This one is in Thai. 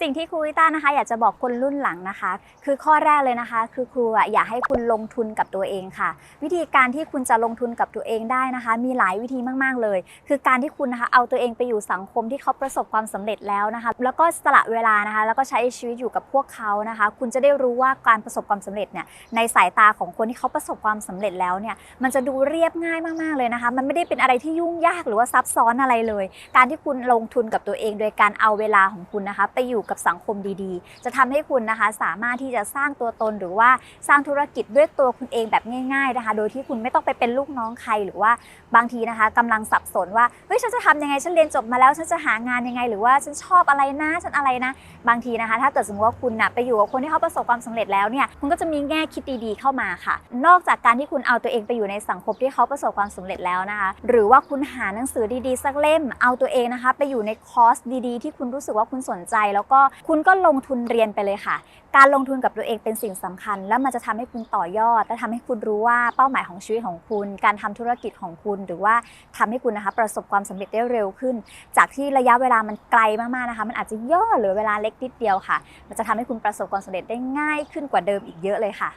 สิ่งที่ครูวิต้านะคะ อยากจะบอกคนรุ่นหลังนะคะ คือข้อแรกเลยนะคะ คือครูอะอยากให้คุณลงทุนกับตัวเองค่ะ วิธีการที่คุณจะลงทุนกับตัวเองได้นะคะ มีหลายวิธีมาก ๆ เลย คือการที่คุณนะคะเอาตัวเองไปอยู่สังคมที่เขาประสบความสำเร็จแล้วนะคะ แล้วก็สละเวลานะคะ แล้วก็ใช้ชีวิตอยู่กับพวกเขานะคะ คุณจะได้รู้ว่าการประสบความสำเร็จเนี่ยในสายตาของคนที่เขาประสบความสำเร็จแล้วเนี่ยมันจะดูเรียบง่ายมากๆเลยนะคะ มันไม่ได้เป็นอะไรที่ยุ่งยากหรือว่าซับซ้อนอะไรเลย การที่คุณลงทุนกับตัวเอง โดยการเอาเวลาของคุณนะคะไปอยู่ยู่กับสังคมดีๆ จะทำให้คุณนะคะสามารถที่จะสร้างตัวตนหรือว่าสร้างธุรกิจด้วยตัวคุณเองแบบง่าย ๆนะคะ โดยที่คุณไม่ต้องไปเป็นลูกน้องใครหรือว่าบางทีนะคะกำลังสับสนว่าเฮ้ยฉันจะทำยังไงฉันเรียนจบมาแล้วฉันจะหางานยังไง หรือว่าฉันชอบอะไรนะฉันอะไรนะ บางทีนะคะ ถ้าเกิดสมมติว่าคุณนะไปอยู่กับคนที่เขาประสบความสำเร็จแล้วเนี่ยคุณก็จะมีแง่คิดดีๆเข้ามาค่ะ นอกจากการที่คุณเอาตัวเองไปอยู่ในสังคมที่เขาประสบความสำเร็จแล้วนะคะ หรือว่าคุณหาหนังสือดีๆ สักเล่ม เอาตัวเองนะคะ ไปอยู่ในคอร์สดีๆ ที่คุณรู้สึกว่าคุณสนใจแล้วก็คุณก็ลงทุนเรียนไปเลยค่ะ การลงทุนกับตัวเองเป็นสิ่งสำคัญ แล้วมันจะทำให้คุณต่อยอด และทำให้คุณรู้ว่าเป้าหมายของชีวิตของคุณ การทำธุรกิจของคุณ หรือว่าทำให้คุณนะคะประสบความสำเร็จได้เร็วขึ้น จากที่ระยะเวลามันไกลมากๆนะคะ มันอาจจะย่อเหลือเวลาเล็กนิดเดียวค่ะ มันจะทำให้คุณประสบความสำเร็จได้ง่ายขึ้นกว่าเดิมอีกเยอะเลยค่ะ